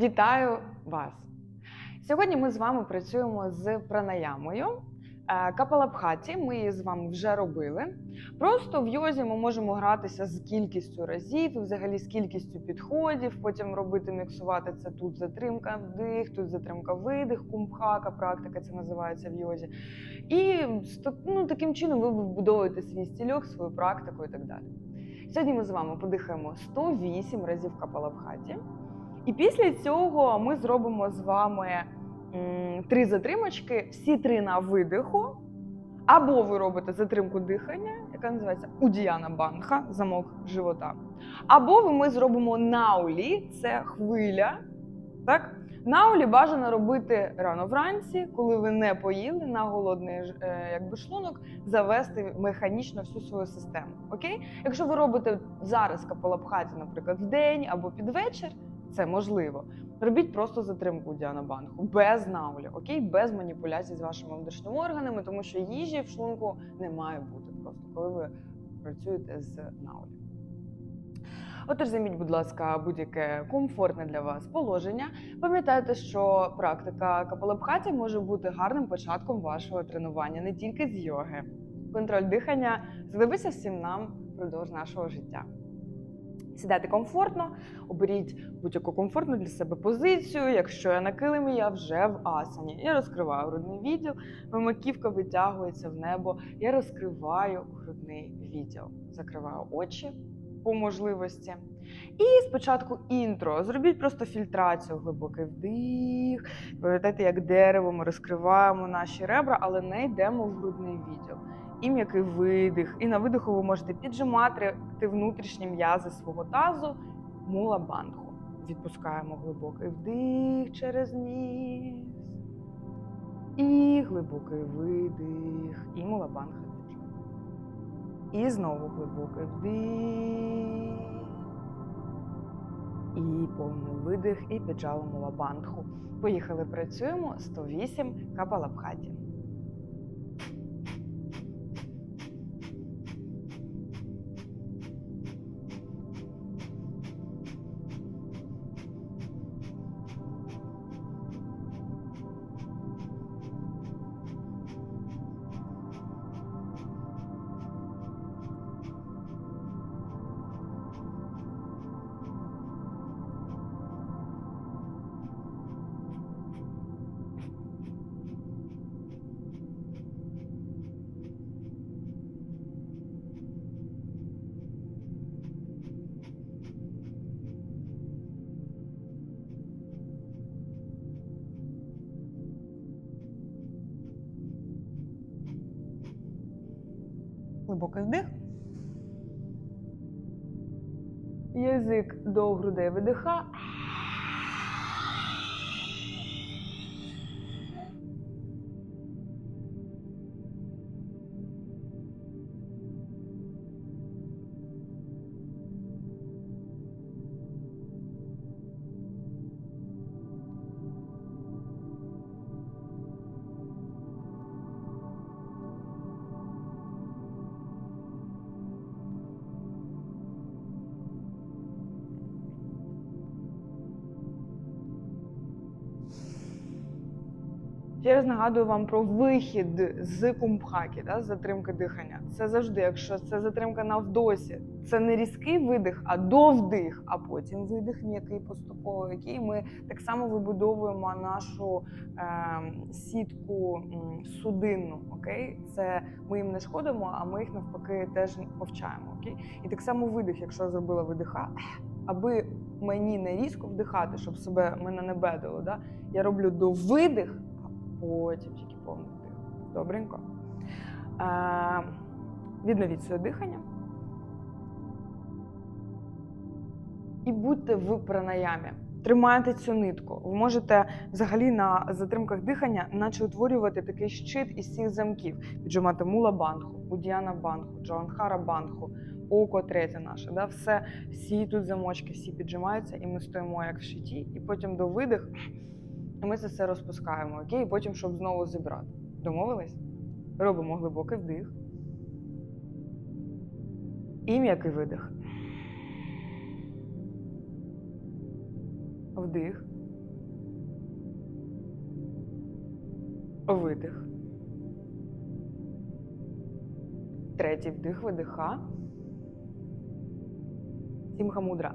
Вітаю вас! Сьогодні ми з вами працюємо з пранаямою. Е, Капалабхаті ми її з вами вже робили. Просто в йозі ми можемо гратися з кількістю разів, взагалі з кількістю підходів, потім робити, міксувати це тут затримка вдих, тут затримка видих, кумбхака, практика це називається в йозі. І ну, таким чином ви вибудовуєте свій стільок, свою практику і так далі. Сьогодні ми з вами подихаємо 108 разів капалабхаті. І після цього ми зробимо з вами три затримочки, всі три на видиху. Або ви робите затримку дихання, яка називається Удіяна Бандха, замок живота. Або ми зробимо наулі, це хвиля. Так? Наулі бажано робити рано вранці, коли ви не поїли на голодний е, якби, шлунок, завести механічно всю свою систему. Окей? Якщо ви робите зараз капалабхаті, наприклад, в день або під вечір, це можливо. Робіть просто затримку Діана Банху без наулі, окей, без маніпуляцій з вашими внутрішніми органами, тому що їжі в шлунку не має бути просто, коли ви працюєте з наулі. Отож, займіть, будь ласка, будь-яке комфортне для вас положення. Пам'ятайте, що практика капалабхаті може бути гарним початком вашого тренування не тільки з йоги. Контроль дихання знадобиться всім нам впродовж нашого життя. Сідайте комфортно, оберіть будь-яку комфортну для себе позицію. Якщо я на килимі, я вже в асані. Я розкриваю грудний відділ, Вимаківка маківка витягується в небо. Я розкриваю грудний відділ, закриваю очі по можливості. І спочатку інтро. Зробіть просто фільтрацію, глибокий вдих. Пам'ятайте, як дерево ми розкриваємо наші ребра, але не йдемо в грудний відділ. І м'який видих. І на видиху ви можете піджимати внутрішні м'язи свого тазу, мула бандху. Відпускаємо глибокий вдих через ніс. І глибокий видих. І мула бандха. І знову глибокий вдих. І повний видих, і піджали лабандху. бандху. Поїхали, працюємо 108 капалабхаті. Глибокий вдих. Язик до грудей видиха. Ще раз нагадую вам про вихід з кумбхакі, да, з затримки дихання. Це завжди, якщо це затримка на вдосі, це не різкий видих, а довдих, а потім видих м'який поступово, який ми так само вибудовуємо нашу е, сітку судинну. Окей, це ми їм не шкодимо, а ми їх навпаки теж повчаємо. Окей, і так само видих, якщо зробила видиха, аби мені не різко вдихати, щоб себе мене не бедило. Да, я роблю до видих потім тільки повний вдих. Добренько. Е, відновіть своє дихання. І будьте в пранаямі. Тримайте цю нитку. Ви можете взагалі на затримках дихання, наче утворювати такий щит із цих замків. Піджимати мула бандху, удіяна бандху, джоанхара бандху, око третє наше. Да? Все, всі тут замочки, всі піджимаються, і ми стоїмо як в щиті, і потім до видих і ми це все розпускаємо, окей, потім, щоб знову зібрати. Домовились? Робимо глибокий вдих. І м'який видих. Вдих. Видих. Третій вдих, видиха. Сімха мудра.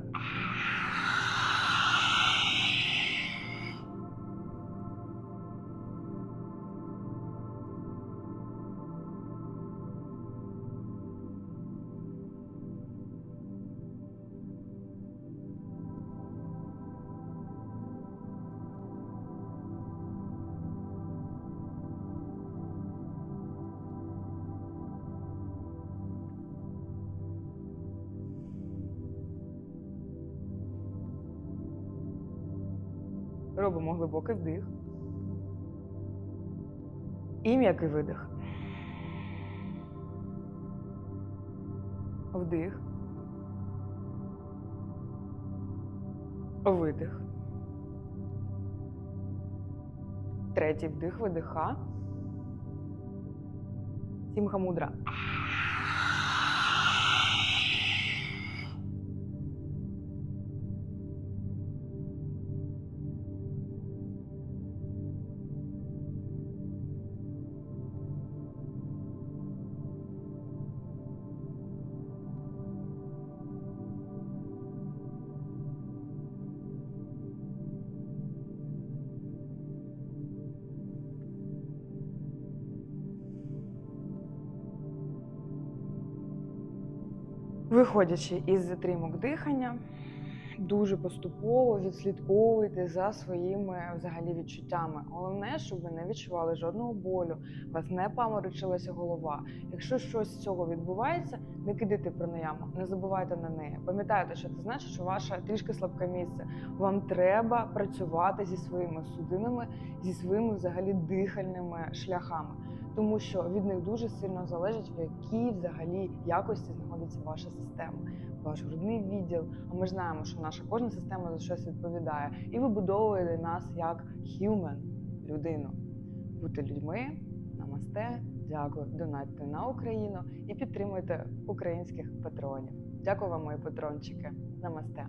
Робимо глибокий вдих. І м'який видих. Вдих. Видих. Третій вдих, видиха. Сімха мудра. Виходячи із затримок дихання, дуже поступово відслідковуйте за своїми взагалі відчуттями. Головне, щоб ви не відчували жодного болю, вас не паморочилася голова. Якщо щось з цього відбувається, не кидайте пранаяму, не забувайте на неї. Пам'ятайте, що це значить, що ваше трішки слабке місце. Вам треба працювати зі своїми судинами, зі своїми взагалі дихальними шляхами тому що від них дуже сильно залежить, в якій взагалі якості знаходиться ваша система, ваш грудний відділ. А ми знаємо, що наша кожна система за щось відповідає і вибудовує нас як human, людину. Бути людьми, намасте, дякую, донатьте на Україну і підтримуйте українських патронів. Дякую вам, мої патрончики. Намасте.